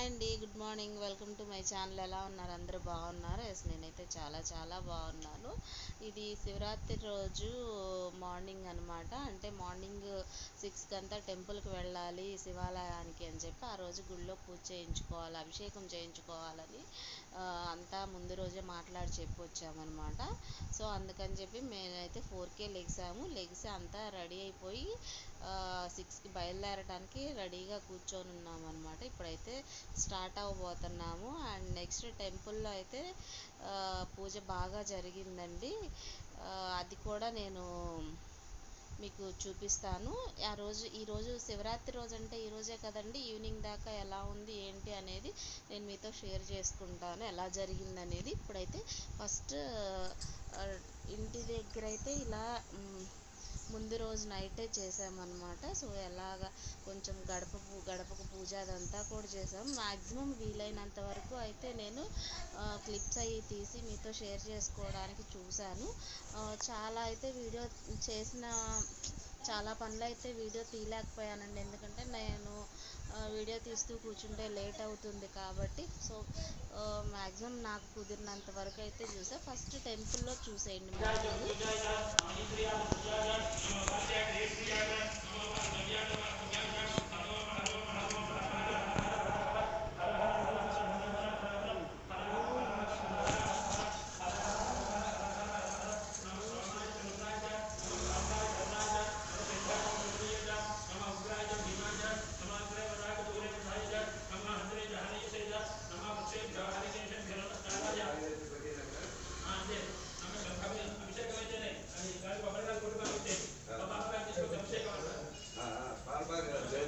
Hi అండి. Good morning welcome to my channel ఎలా ఉన్నారు? అందరూ బాగున్నారు? ఎస్ నేనైతే చాలా చాలా బాగున్నాను. ఇది శివరాత్రి రోజు మార్నింగ్ అనమాట అంటే మార్నింగ్ సిక్స్కి అంతా టెంపుల్కి వెళ్ళాలి శివాలయానికి అని చెప్పి ఆ రోజు గుళ్ళో పూజ చేయించుకోవాలి అభిషేకం చేయించుకోవాలని అంతా ముందు రోజే మాట్లాడి చెప్పి వచ్చామన్నమాట సో అందుకని చెప్పి మేమైతే ఫోర్కే లెగ్సాము. లెగ్స్ అంతా రెడీ అయిపోయి సిక్స్కి బయలుదేరడానికి రెడీగా కూర్చొని ఉన్నాము అనమాట ఇప్పుడైతే స్టార్ట్ అవ్వబోతున్నాము. అండ్ నెక్స్ట్ టెంపుల్లో అయితే పూజ బాగా జరిగిందండి. అది కూడా నేను మీకు చూపిస్తాను. ఆ రోజు ఈరోజు శివరాత్రి రోజు అంటే ఈరోజే కదండి ఈవినింగ్ దాకా ఎలా ఉంది ఏంటి అనేది నేను మీతో షేర్ చేసుకుంటాను. ఎలా జరిగింది అనేది ఇప్పుడైతే ఫస్ట్ ఇంటి దగ్గర అయితే ఇలా ముందు రోజు నైటే చేసామన్నమాట. సో ఎలాగ కొంచెం గడప గడపకు పూజ అదంతా కూడా చేసాం. మ్యాక్సిమం వీలైనంత వరకు అయితే నేను క్లిప్స్ అవి తీసి మీతో షేర్ చేసుకోవడానికి చూశాను. చాలా అయితే వీడియో చేసిన చాలా పనులు అయితే వీడియో తీయలేకపోయానండి. ఎందుకంటే నేను వీడియో తీస్తూ కూర్చుంటే లేట్ అవుతుంది కాబట్టి. సో మ్యాక్సిమం నాకు కుదిరినంత వరకు అయితే చూసా. ఫస్ట్ టెంపుల్లో చూసేయండి మార్నింగ్ సో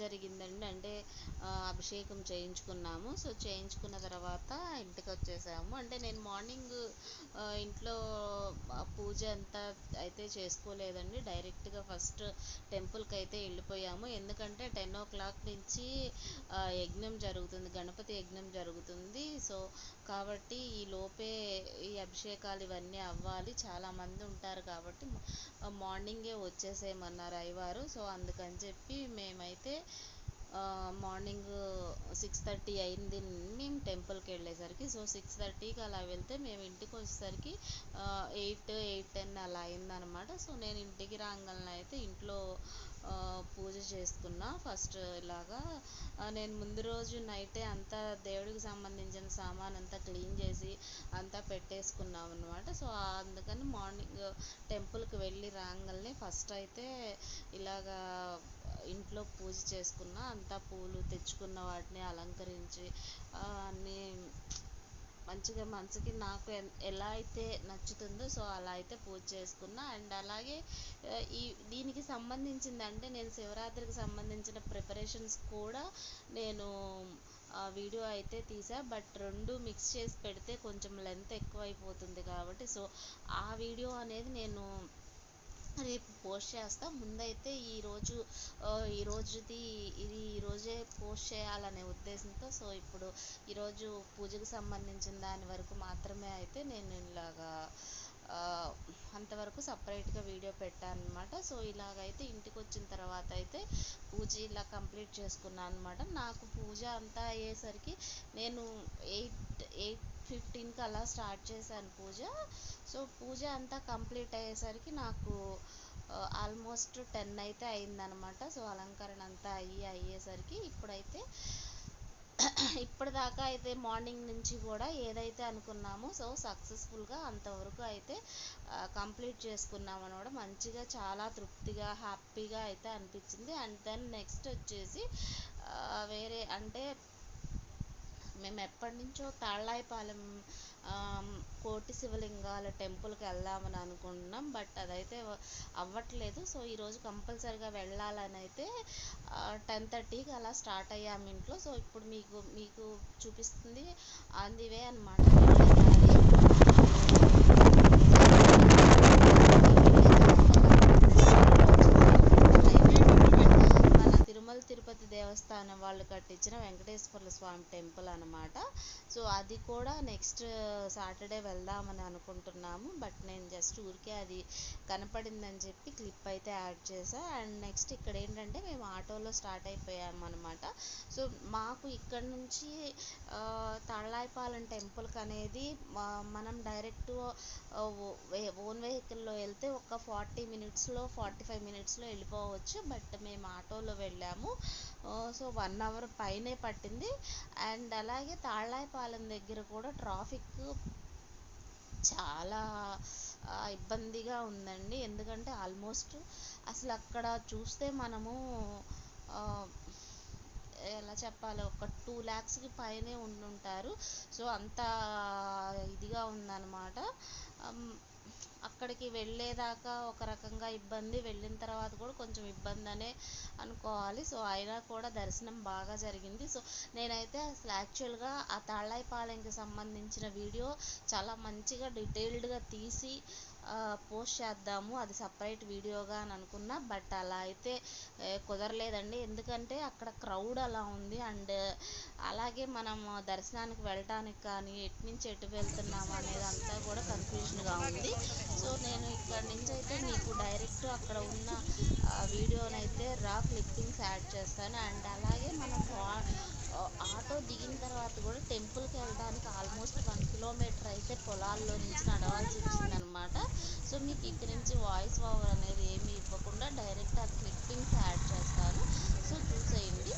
జరిగిందండి. అంటే అభిషేకం చేయించుకున్నాము. సో చేయించుకున్న తర్వాత ఇంటికి వచ్చేసాము అంటే నేను మార్నింగ్ ఇంట్లో పూజ అంతా అయితే చేసుకోలేదండి. డైరెక్ట్గా ఫస్ట్ టెంపుల్కి అయితే వెళ్ళిపోయాము. ఎందుకంటే టెన్ ఓ క్లాక్ నుంచి యజ్ఞం జరుగుతుంది. గణపతి యజ్ఞం జరుగుతుంది. సో కాబట్టి ఈ లోపే ఈ అభిషేకాలు ఇవన్నీ అవ్వాలి. చాలామంది ఉంటారు కాబట్టి మార్నింగే వచ్చేసేయమన్నారు అయ్యవారు. సో అందుకని చెప్పి మేమైతే మార్నింగ్ సిక్స్ థర్టీ అయింది మేము టెంపుల్కి వెళ్ళేసరికి. సో సిక్స్ థర్టీకి అలా వెళ్తే మేము ఇంటికి వచ్చేసరికి ఎయిట్ ఎయిట్ టెన్ అలా అయిందనమాట సో నేను ఇంటికి రాగానే అయితే ఇంట్లో పూజ చేసుకున్నా ఫస్ట్ ఇలాగా నేను ముందు రోజు నైటే అంతా దేవుడికి సంబంధించిన సామాన్ అంతా క్లీన్ చేసి అంతా పెట్టేసుకున్నాం అనమాట సో అందుకని మార్నింగ్ టెంపుల్కి వెళ్ళి రాగానే ఫస్ట్ అయితే ఇలాగా ఇంట్లో పూజ చేసుకున్న అంతా పూలు తెచ్చుకున్న వాటిని అలంకరించి అన్ని అన్నీ మంచిగా మనసుకి నాకు ఎలా అయితే నచ్చుతుందో సో అలా అయితే పూజ చేసుకున్నా. అండ్ అలాగే ఈ దీనికి సంబంధించింది అంటే నేను శివరాత్రికి సంబంధించిన ప్రిపరేషన్స్ కూడా నేను వీడియో అయితే తీసా. బట్ రెండు మిక్స్ చేసి పెడితే కొంచెం లెంత్ ఎక్కువ అయిపోతుంది కాబట్టి సో ఆ వీడియో అనేది నేను రేపు పోస్ట్ చేస్తా. ముందైతే ఈరోజు ఈరోజుది ఇది ఈరోజే పోస్ట్ చేయాలనే ఉద్దేశంతో. సో ఇప్పుడు ఈరోజు పూజకు సంబంధించిన దాని వరకు మాత్రమే అయితే నేను ఇలాగా అంతవరకు సపరేట్గా వీడియో పెట్టాను అనమాట సో ఇలాగైతే ఇంటికి వచ్చిన తర్వాత అయితే పూజ ఇలా కంప్లీట్ చేసుకున్నాను అనమాట నాకు పూజ అంతా అయ్యేసరికి నేను ఎయిట్ ఎయిట్ ఫిఫ్టీన్కి అలా స్టార్ట్ చేశాను పూజ. సో పూజ అంతా కంప్లీట్ అయ్యేసరికి నాకు ఆల్మోస్ట్ టెన్ అయితే అయిందనమాట సో అలంకరణ అంతా అయ్యి అయ్యేసరికి ఇప్పుడైతే ఇప్పటిదాకా అయితే మార్నింగ్ నుంచి కూడా ఏదైతే అనుకున్నామో సో సక్సెస్ఫుల్గా అంతవరకు అయితే కంప్లీట్ చేసుకున్నాం అనమాట మంచిగా చాలా తృప్తిగా హ్యాపీగా అయితే అనిపించింది. అండ్ దెన్ నెక్స్ట్ వచ్చేసి వేరే అంటే మేము ఎప్పటి నుంచో తాళ్ళాయిపాలెం కోటి శివలింగాల టెంపుల్కి వెళ్దామని అనుకుంటున్నాం. బట్ అదైతే అవ్వట్లేదు. సో ఈరోజు కంపల్సరిగా వెళ్ళాలని అయితే టెన్ థర్టీకి అలా స్టార్ట్ అయ్యాము ఇంట్లో. సో ఇప్పుడు మీకు మీకు చూపిస్తుంది ఆన్ ది వే అనమాట దేవస్థానం వాళ్ళు కట్టించిన వెంకటేశ్వర స్వామి టెంపుల్ అనమాట సో అది కూడా నెక్స్ట్ సాటర్డే వెళ్దామని అనుకుంటున్నాము. బట్ నేను జస్ట్ ఊరికే అది కనపడిందని చెప్పి క్లిప్ అయితే యాడ్ చేసా అండ్ నెక్స్ట్ ఇక్కడ ఏంటంటే మేము ఆటోలో స్టార్ట్ అయిపోయాము అనమాట సో మాకు ఇక్కడ నుంచి తాళ్ళాయిపాలెం టెంపుల్కి అనేది మనం డైరెక్ట్ ఓన్ వెహికల్లో వెళ్తే ఒక ఫార్టీ మినిట్స్లో ఫార్టీ ఫైవ్ మినిట్స్లో వెళ్ళిపోవచ్చు. బట్ మేము ఆటోలో వెళ్ళాము. సో వన్ అవర్ పైనే పట్టింది. అండ్ అలాగే తాళ్ళాయిపాలెం దగ్గర కూడా ట్రాఫిక్ చాలా ఇబ్బందిగా ఉందండి. ఎందుకంటే ఆల్మోస్ట్ అసలు అక్కడ చూస్తే మనము ఎలా చెప్పాలి ఒక టూ ల్యాక్స్కి పైనే ఉండుంటారు. సో అంత ఇదిగా ఉందన్నమాట. అక్కడికి వెళ్ళేదాకా ఒక రకంగా ఇబ్బంది. వెళ్ళిన తర్వాత కూడా కొంచెం ఇబ్బంది అనే అనుకోవాలి. సో అయినా కూడా దర్శనం బాగా జరిగింది. సో నేనైతే అసలు యాక్చువల్గా ఆ తాళ్ళాయిపాలెంకి సంబంధించిన వీడియో చాలా మంచిగా డీటెయిల్డ్గా తీసి పోస్ట్ చేద్దాము అది సపరేట్ వీడియోగా అని అనుకున్నా బట్ అలా అయితే కుదరలేదండి. ఎందుకంటే అక్కడ క్రౌడ్ అలా ఉంది అండ్ అలాగే మనం దర్శనానికి వెళ్ళటానికి కానీ ఎటు నుంచి ఎటు వెళ్తున్నాము అనేది అంతా కూడా కన్ఫ్యూజన్గా ఉంది. సో నేను ఇక్కడ నుంచి అయితే మీకు డైరెక్ట్ అక్కడ ఉన్న వీడియోనైతే రా క్లిప్పింగ్స్ యాడ్ చేస్తాను. అండ్ అలాగే మనం ఆటో దిగిన తర్వాత కూడా టెంపుల్కి వెళ్ళడానికి ఆల్మోస్ట్ వన్ కిలోమీటర్ అయితే పొలాల్లో నుంచి నడవాల్సి వచ్చిందనమాట సో మీకు ఇక్కడ నుంచి వాయిస్ ఓవర్ అనేది ఏమీ ఇవ్వకుండా డైరెక్ట్ ఆ క్లిప్పింగ్స్ యాడ్ చేస్తాను. సో చూసేయండి.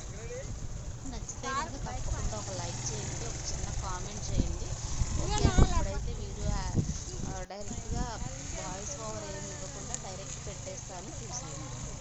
నచ్చితే తప్పకుండా ఒక లైక్ చేయండి ఒక చిన్న కామెంట్ చేయండి. ఓకే ఇప్పుడైతే వీడియో డైరెక్ట్గా వాయిస్ ఓవర్ ఏమి ఇవ్వకుండా డైరెక్ట్ పెట్టేస్తాను. చూసేయండి.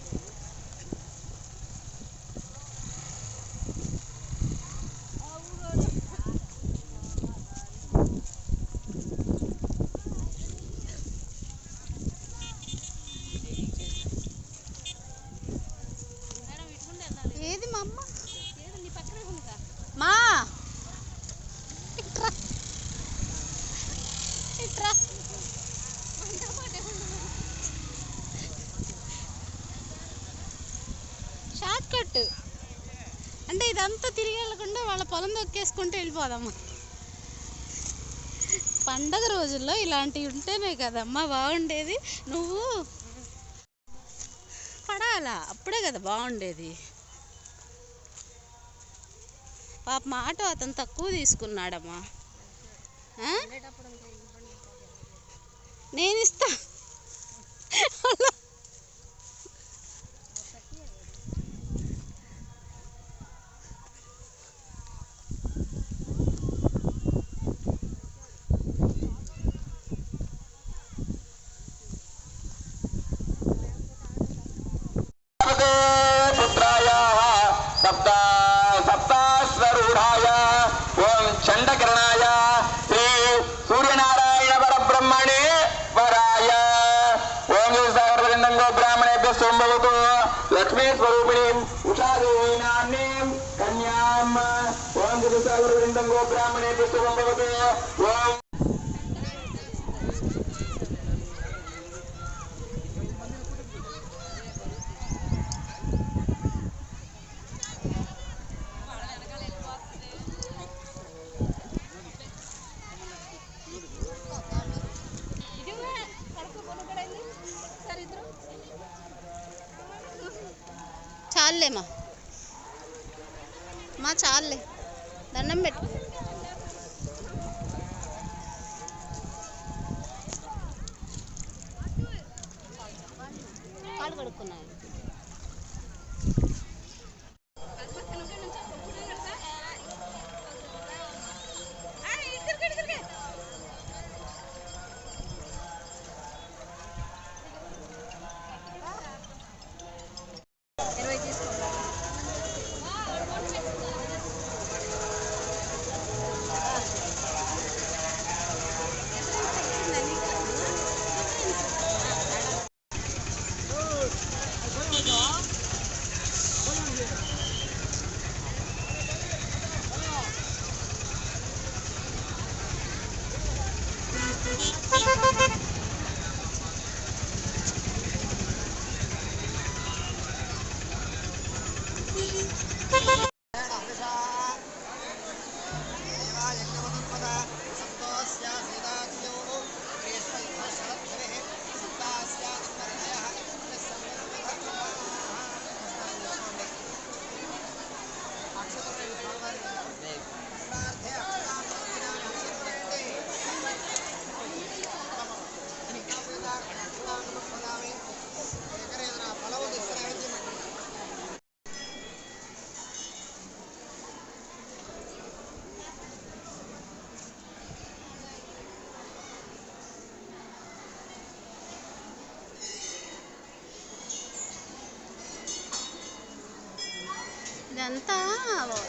షార్ట్ కట్ అంటే ఇదంతా తిరిగి వెళ్ళకుండా వాళ్ళ పొలం దొక్కేసుకుంటూ వెళ్ళిపోదామా. పండగ రోజుల్లో ఇలాంటివి ఉంటేనే కదమ్మా బాగుండేది. నువ్వు పడాలా? అప్పుడే కదా బాగుండేది. పాప మా ఆటో అతను తక్కువ తీసుకున్నాడమ్మా? నేను ఇస్తా. భవతు మా. మా చాలులే. దండం పెట్టు. పడుకున్నాను.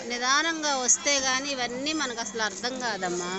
నిదానంగా వస్తే కానీ ఇవన్నీ మనకు అసలు అర్థం కాదమ్మా.